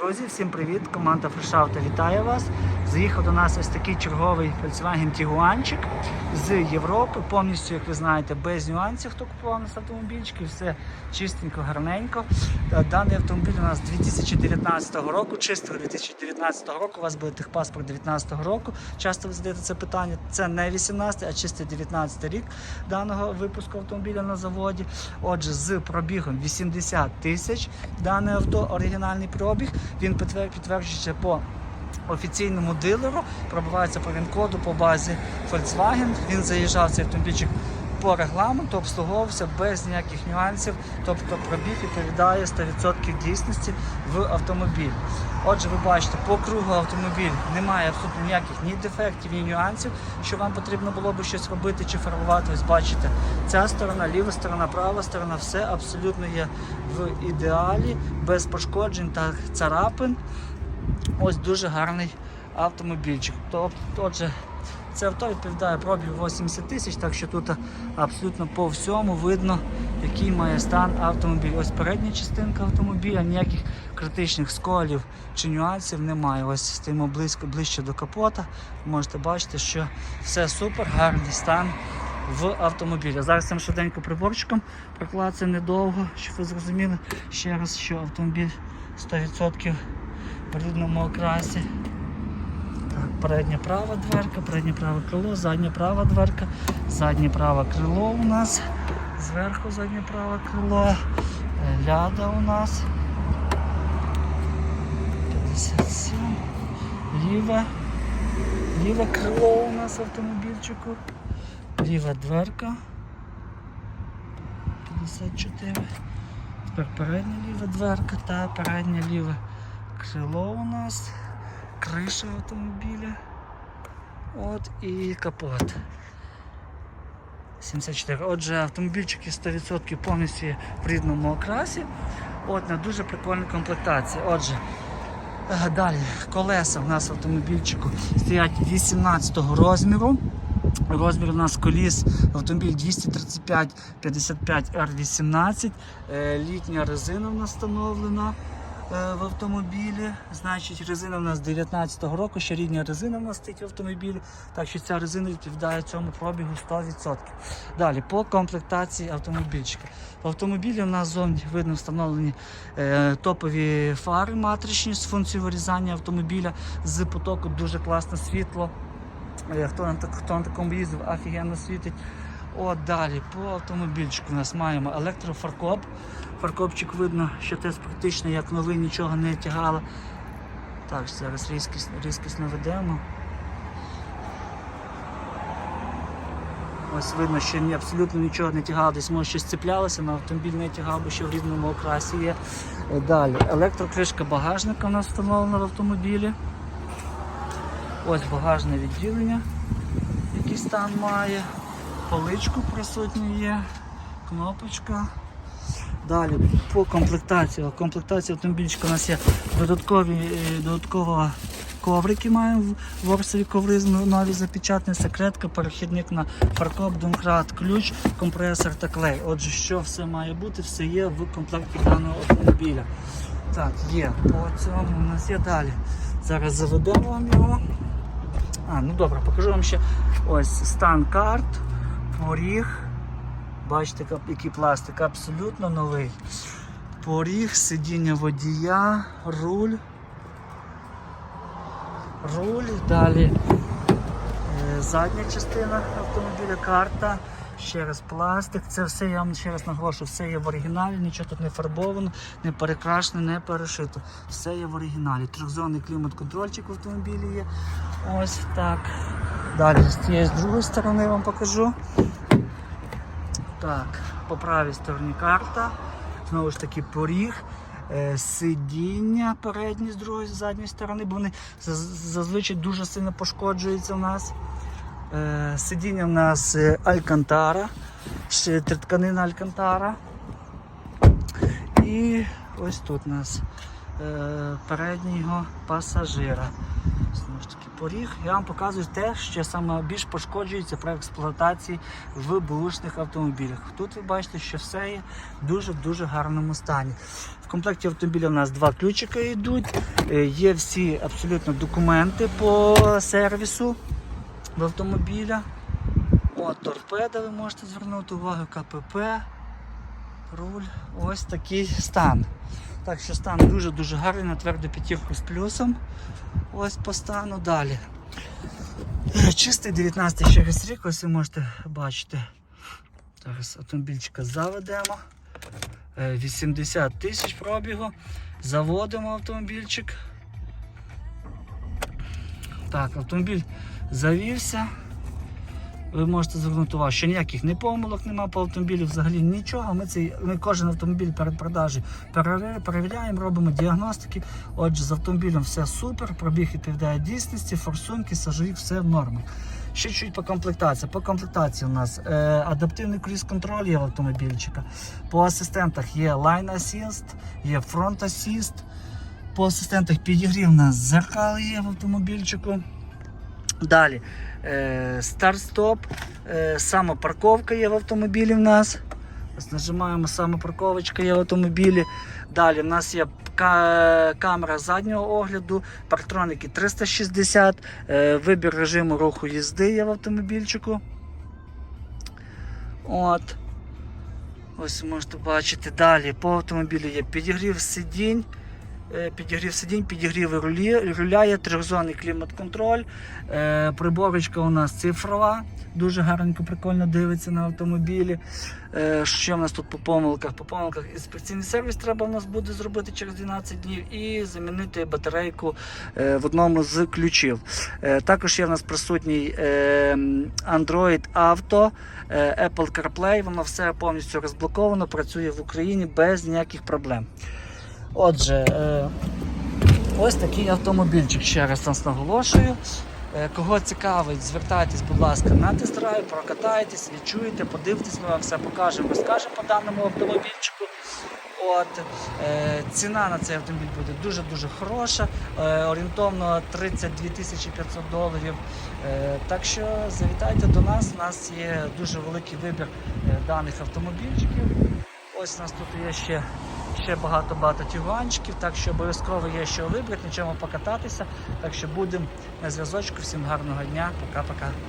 Друзі, всім привіт! Команда Фрешаута вітає вас. Заїхав до нас ось такий черговий Volkswagen Tiguanчик з Європи. Повністю, як ви знаєте, без нюансів, хто купував нас автомобільчики, все чистенько, гарненько. Даний автомобіль у нас 2019 року, чистого 2019 року. У вас буде техпаспорт 2019 року. Часто ви задаєте це питання. Це не 18, а чистий 19 рік даного випуску автомобіля на заводі. Отже, з пробігом 80 тисяч дане авто, оригінальний пробіг. Він підтверджується по офіційному дилеру, пробивається по він-коду по базі Volkswagen. Він заїжджав цей автомобільчик по регламенту, обслуговувався без ніяких нюансів, тобто пробіг відповідає 100% дійсності в автомобіль. Отже, ви бачите, по кругу автомобіль немає абсолютно ніяких ні дефектів, ні нюансів, що вам потрібно було би щось робити чи фарбувати. Ось бачите, ця сторона, ліва сторона, права сторона, все абсолютно є в ідеалі, без пошкоджень та царапин. Ось дуже гарний автомобільчик. Тобто, отже, це авто відповідає пробігу 80 тисяч, так що тут абсолютно по всьому видно, який має стан автомобіль. Ось передня частинка автомобіля, ніяких критичних сколів чи нюансів немає. Ось стоїмо близько ближче до капота. Можете бачити, що все супер, гарний стан в автомобілі. Зараз цим швиденько приборчиком проклацаю недовго, щоб ви зрозуміли ще раз, що автомобіль 100% в рідному окрасі. Передня права дверка, переднє праве крило, задня права дверка, заднє праве крило у нас, зверху заднє праве крило, е, ляда у нас. 57. Ліве. Ліве крило у нас автомобільчику. Ліва дверка. 54. Тепер передня ліва дверка та переднє ліве крило у нас, криша автомобіля. От і капот. 74. Отже, автомобільчики 100% повністю в рідному окрасі. От на дуже прикольній комплектації. Отже, е, далі колеса в нас в автомобільчику стоять 18 розміру. Розмір у нас коліс автомобіль 235 55 R18. Е, Літня резина встановлена в автомобілі. Значить, резина у нас 19-го року, ще рідня резина в нас стоїть в автомобілі. Так що ця резина відповідає цьому пробігу 100%. Далі, по комплектації автомобільчика. В автомобілі у нас зовні видно встановлені е, топові фари матричні з функцією вирізання автомобіля з потоку дуже класне світло. Е, Хто на, хто на такому їздив, офігенно світить. От далі по автомобільчику у нас маємо електрофаркоп. Фаркопчик видно, що теж практично як новий, нічого не тягало. Так, зараз різкість, різкість наведемо. Ось видно, що абсолютно нічого не тягало, десь може щось цеплялося, але автомобіль не тягав, бо ще в рідному окрасі є. Е, Далі, електрокришка багажника у нас встановлена в автомобілі. Ось багажне відділення, який стан має. Поличку присутній є, кнопочка. Далі по комплектації. Комплектація автомобільчика у нас є додаткові, е, додатково коврики маємо в ворсові коври з нові запечатані, секретка, перехідник на фаркоп, домкрат, ключ, компресор та клей. Отже, що все має бути, все є в комплекті даного автомобіля. Так, є. По цьому у нас є далі. Зараз заведемо вам його. А, ну добре, покажу вам ще ось стан карт, поріг. Бачите, який пластик, абсолютно новий. Поріг, сидіння водія, руль. Руль, далі е, задня частина автомобіля, карта, ще раз пластик. Це все, я вам ще раз наголошую, все є в оригіналі, нічого тут не фарбовано, не перекрашено, не перешито. Все є в оригіналі. Трьохзонний клімат-контрольчик в автомобілі є. Ось так. Далі з цієї з другої сторони вам покажу. Так, по правій стороні карта. Знову ж таки поріг. е, Сидіння передні з другої, з задньої сторони, бо вони зазвичай дуже сильно пошкоджуються у нас. Е, Сидіння у нас е, Алькантара, ще тканина Алькантара. І ось тут у нас переднього пасажира. Знову ж таки, поріг. Я вам показую те, що саме більш пошкоджується при експлуатації в бушних автомобілях. Тут ви бачите, що все є в дуже-дуже гарному стані. В комплекті автомобіля у нас два ключики йдуть. Е, Є всі абсолютно документи по сервісу в автомобіля. От торпеда, ви можете звернути увагу, КПП, руль. Ось такий стан. Так що стан дуже-дуже гарний, на тверду п'ятірку з плюсом. Ось по стану далі. Е, Чистий 19 ще раз рік, ось ви можете бачити. Зараз автомобільчика заведемо. Е, 80 тисяч пробігу. Заводимо автомобільчик. Так, автомобіль завівся. Ви можете звернути увагу, що ніяких не помилок немає по автомобілю, взагалі нічого. Ми, цей, ми кожен автомобіль перед продажею перевіряємо, робимо діагностики. Отже, з автомобілем все супер, пробіг відповідає дійсності, форсунки, сажовік, все в нормі. Ще чуть по комплектації. По комплектації у нас е, адаптивний круїз-контроль є в автомобільчика. По асистентах є Line Assist, є Front Assist. По асистентах підігрів у нас зеркало є в автомобільчику. Далі е, старт-стоп, е, самопарковка є в автомобілі в нас. Нажимаємо самопарковочка є в автомобілі. Далі в нас є камера заднього огляду, парктроники 360, е, вибір режиму руху їзди є в автомобільчику. От. Ось можете бачити далі. По автомобілю є підігрів сидінь. Е, Підігрів сидінь, підігрів рулі, руля є трьохзонний клімат-контроль. Е, приборочка у нас цифрова, дуже гарненько, прикольно дивиться на автомобілі. Е, що в нас тут по помилках? По помилках інспекційний сервіс треба в нас буде зробити через 12 днів і замінити батарейку в одному з ключів. Також є в нас присутній Android Auto, Apple CarPlay, воно все повністю розблоковано, працює в Україні без ніяких проблем. Отже, е, ось такий автомобільчик, ще раз нас наголошую. Е, Кого цікавить, звертайтесь, будь ласка, на тест-драйв, прокатайтесь, відчуєте, подивитесь, ми вам все покажемо, розкажемо по даному автомобільчику. От, е, ціна на цей автомобіль буде дуже-дуже хороша, е, орієнтовно 32 тисячі 500 доларів. Е, так що завітайте до нас, у нас є дуже великий вибір е, даних автомобільчиків. Ось у нас тут є ще, ще багато-багато тюганчиків, так що обов'язково є що вибрати, на чому покататися. Так що будемо на зв'язочку. Всім гарного дня, пока-пока.